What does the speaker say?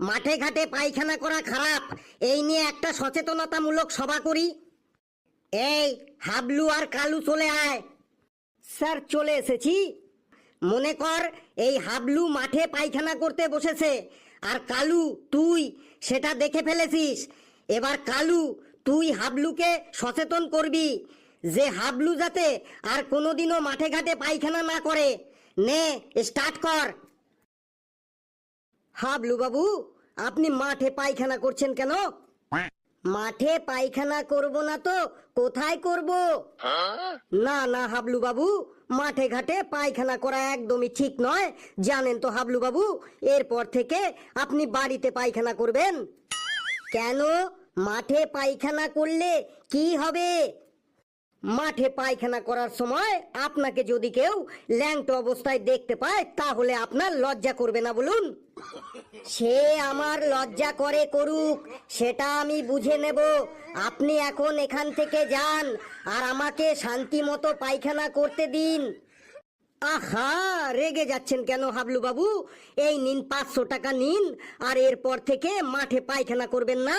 মাঠে ঘাটে পায়খানা করা খারাপ। এই নিয়ে একটা সচেতনতামূলক সভা করি। এই, হাবলু আর কালু চলে আয়। স্যার, চলে এসেছি। মনে কর, এই হাবলু মাঠে পায়খানা করতে বসেছে। আর কালু, তুই, সেটা দেখে ফেলেছিস। এবার কালু, তুই হাবলুকে সচেতন করবি। যে হাবলু যাতে আর কোনোদিনও মাঠে ঘাটে পায়খানা না করে। নে, স্টার্ট কর। হাবলু বাবু আপনি মাঠে পায়খানা করছেন কেন? মাঠে পায়খানা করব না তো, কোথায় করব? না না হাবলু বাবু মাঠে ঘাটে পায়খানা করা একদমই ঠিক নয়। জানেন তো হাবলু বাবু এরপর থেকে আপনি বাড়িতে পায়খানা করবেন। কেন? মাঠে পায়খানা করলে কি হবে? মাঠে পায়খানা করার সময় আপনাকে যদি কেউ ল্যাংটো অবস্থায় দেখতে পায়, তাহলে আপনার লজ্জা করবে না বলুন। সে আমার লজ্জা করে করুক, সেটা আমি বুঝে নেব। আপনি এখন এখান থেকে যান আর আমাকে শান্তি মতো পায়খানা করতে দিন। আহা, রেগে যাচ্ছেন কেন হাবলু বাবু? এই নিন পাঁচশো টাকা নিন আর এরপর থেকে মাঠে পায়খানা করবেন না।